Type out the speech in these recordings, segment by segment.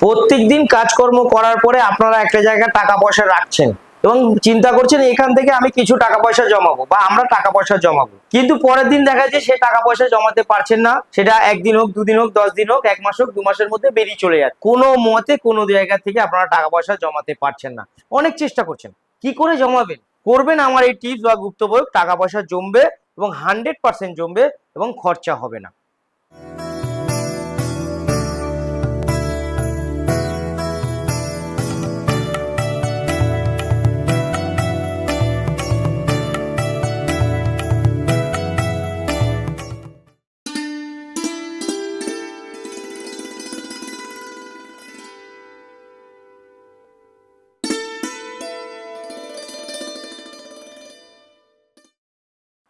প্রত্যেক দিন কাজকর্ম করার পরে আপনারা একটা জায়গায় টাকা পয়সা রাখছেন এবং চিন্তা করছেন এখান থেকে আমি কিছু টাকা পয়সা জমাবো বা আমরা টাকা পয়সা জমাবো। কিন্তু পরের দিন দেখা যায় সে টাকা পয়সা জমাতে পারছেন না। সেটা একদিন হোক, দুদিন হোক, দশ দিন হোক, এক মাস হোক, দু মাসের মধ্যে বেরিয়ে চলে যায় কোনো মতে কোনো জায়গা থেকে আপনারা টাকা পয়সা জমাতে পারছেন না। অনেক চেষ্টা করছেন। কি করে জমাবেন? করবেন আমার এই টিপস বা গুপ্ত টাকা পয়সা জমবে এবং হান্ড্রেড পার্সেন্ট জমবে এবং খরচা হবে না।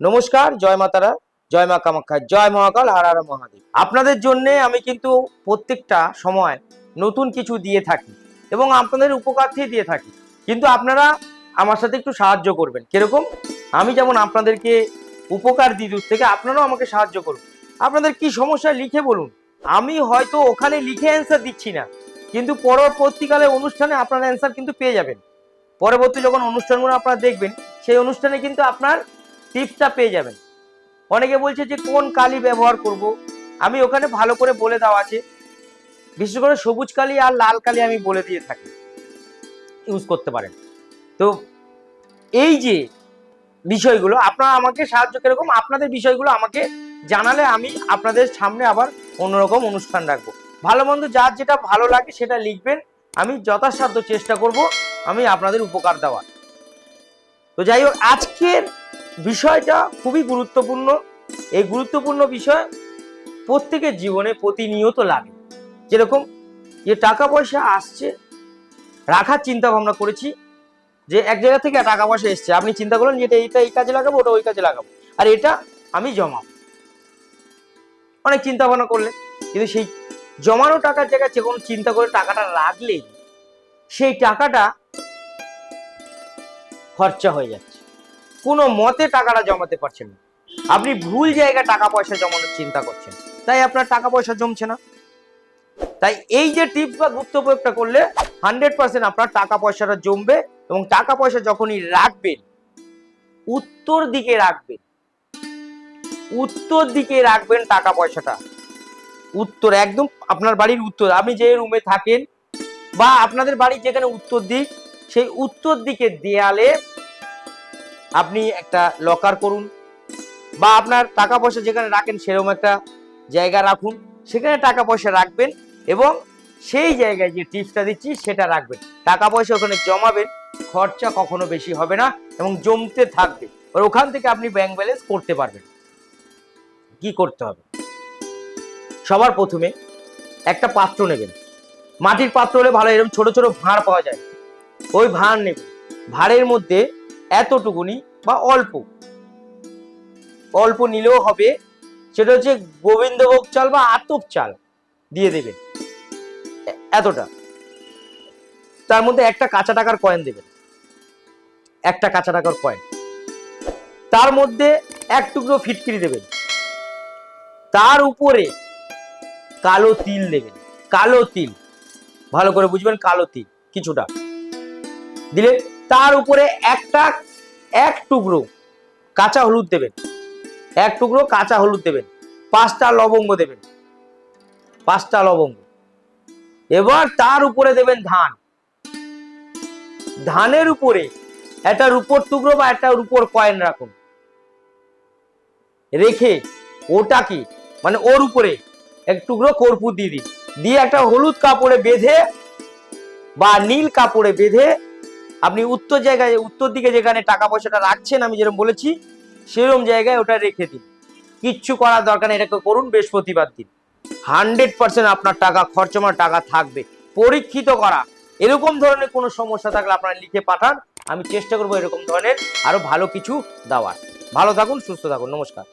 নমস্কার, জয় মাতারা জয় মা কামাখ্যা, জয় মহাকাল, হার হার মহাদেব। আপনাদের জন্যে আমি কিন্তু প্রত্যেকটা সময় নতুন কিছু দিয়ে থাকি এবং আপনাদের উপকার্থে দিয়ে থাকি। কিন্তু আপনারা আমার সাথে একটু সাহায্য করবেন। কীরকম? আমি যেমন আপনাদেরকে উপকার দিই দূর থেকে, আপনারাও আমাকে সাহায্য করুন। আপনাদের কি সমস্যা লিখে বলুন। আমি হয়তো ওখানে লিখে অ্যান্সার দিচ্ছি না, কিন্তু পরবর্তীকালে অনুষ্ঠানে আপনার অ্যান্সার কিন্তু পেয়ে যাবেন। পরবর্তী যখন অনুষ্ঠানগুলো আপনারা দেখবেন, সেই অনুষ্ঠানে কিন্তু আপনার টিপসটা পেয়ে যাবেন। অনেকে বলছে যে, কোন কালি ব্যবহার করব? আমি ওখানে ভালো করে বলে দেওয়া আছে। বিশেষ করে সবুজ কালি আর লাল কালি আমি বলে দিয়ে থাকি। ইউজ করতে পারেন। তো এই যে বিষয়গুলো, আপনারা আমাকে সাহায্য কীরকম? আপনাদের বিষয়গুলো আমাকে জানালে আমি আপনাদের সামনে আবার অন্যরকম অনুষ্ঠান রাখব। ভালো মন্দ যার যেটা ভালো লাগে সেটা লিখবেন। আমি যথাসাধ্য চেষ্টা করব। আমি আপনাদের উপকার দেওয়ার। তো যাই হোক, আজকের বিষয়টা খুবই গুরুত্বপূর্ণ। এই গুরুত্বপূর্ণ বিষয় প্রত্যেকের জীবনে প্রতিনিয়ত লাগে। যেরকম যে টাকা পয়সা আসছে, রাখার চিন্তা ভাবনা করেছি যে এক জায়গা থেকে টাকা পয়সা এসছে। আপনি চিন্তা করলেন যে এটা এইটা এই কাজে লাগাবো, ওটা ওই কাজে লাগাবো। আর এটা আমি জমাবো। অনেক চিন্তা ভাবনা করলেন কিন্তু সেই জমানো টাকার জায়গায় যে কোনো চিন্তা করে টাকাটা রাখলেই সেই টাকাটা খরচা হয়ে যাচ্ছে। কোনো মতে টাকাটা জমাতে পারছেন না। আপনি ভুল জায়গায় টাকা পয়সা জমানোর চিন্তা করছেন। তাই আপনার টাকা পয়সা জমছে না। তাই এই যে টিপস বা গুপ্ত প্রয়োগটা করলে হান্ড্রেড পার্সেন্ট আপনার টাকা পয়সাটা জমবে এবং টাকা পয়সা যখনই রাখবেন, উত্তর দিকে রাখবেন, উত্তর দিকে রাখবেন টাকা পয়সাটা। উত্তর একদম আপনার বাড়ির উত্তর। আপনি যে রুমে থাকেন বা আপনাদের বাড়ির যেখানে উত্তর দিক সেই উত্তর দিকে দেয়ালে আপনি একটা লকার করুন বা আপনার টাকা পয়সা যেখানে রাখেন সেরকম একটা জায়গা রাখুন। সেখানে টাকা পয়সা রাখবেন এবং সেই জায়গায় যে টিপসটা দিচ্ছি সেটা রাখবেন। টাকা পয়সা ওখানে জমাবেন, খরচা কখনো বেশি হবে না এবং জমতে থাকবে। আর ওখান থেকে আপনি ব্যাংক ব্যালেন্স করতে পারবেন। কি করতে হবে? সবার প্রথমে একটা পাত্র নেবেন। মাটির পাত্র হলে ভালো এরকম ছোট ছোট ভাঁড় পাওয়া যায়। ওই ভাঁড় নেবেন ভাঁড়ের মধ্যে এতটুকুনি বা অল্প। অল্প নিলেও হবে, সেটা হচ্ছে গোবিন্দভোগ চাল বা আতপ চাল দিয়ে দেবেন। এতটা। তার মধ্যে একটা কাঁচা টাকার কয়েন দেবেন। একটা কাঁচা টাকার কয়েন তার মধ্যে এক টুকরো ফিটকিরি দেবেন। তার উপরে কালো তিল দেবেন। কালো তিল। ভালো করে বুঝবেন কালো তিল, কিছুটা। দিলে তার উপরে একটা, এক টুকরো কাঁচা হলুদ দেবেন। এক টুকরো কাঁচা হলুদ দেবেন। পাঁচটা লবঙ্গ দেবেন। পাঁচটা লবঙ্গ। এবার তার উপরে দেবেন ধান। ধানের উপরে একটা রূপোর টুকরো বা একটা রূপোর কয়েন রাখুন। রেখে ওটাকে মানে ওর উপরে এক টুকরো কর্পূর দিয়ে দিন। দিয়ে একটা হলুদ কাপড়ে বেঁধে বা নীল কাপড়ে বেঁধে আপনি উত্তর জায়গায়, উত্তর দিকে যেখানে টাকা পয়সাটা রাখছেন, আমি যেরকম বলেছি, সেরকম জায়গায় ওটা রেখে দিন। কিচ্ছু করার দরকার নেই, এটাকে করুন বৃহস্পতিবার দিন। হান্ড্রেড পার্সেন্ট আপনার টাকা খরচমার টাকা থাকবে। পরীক্ষিত করা। এরকম ধরনের কোনো সমস্যা থাকলে আপনারা লিখে পাঠান, আমি চেষ্টা করব এরকম ধরনের আরও ভালো কিছু দেওয়ার। ভালো থাকুন, সুস্থ থাকুন, নমস্কার।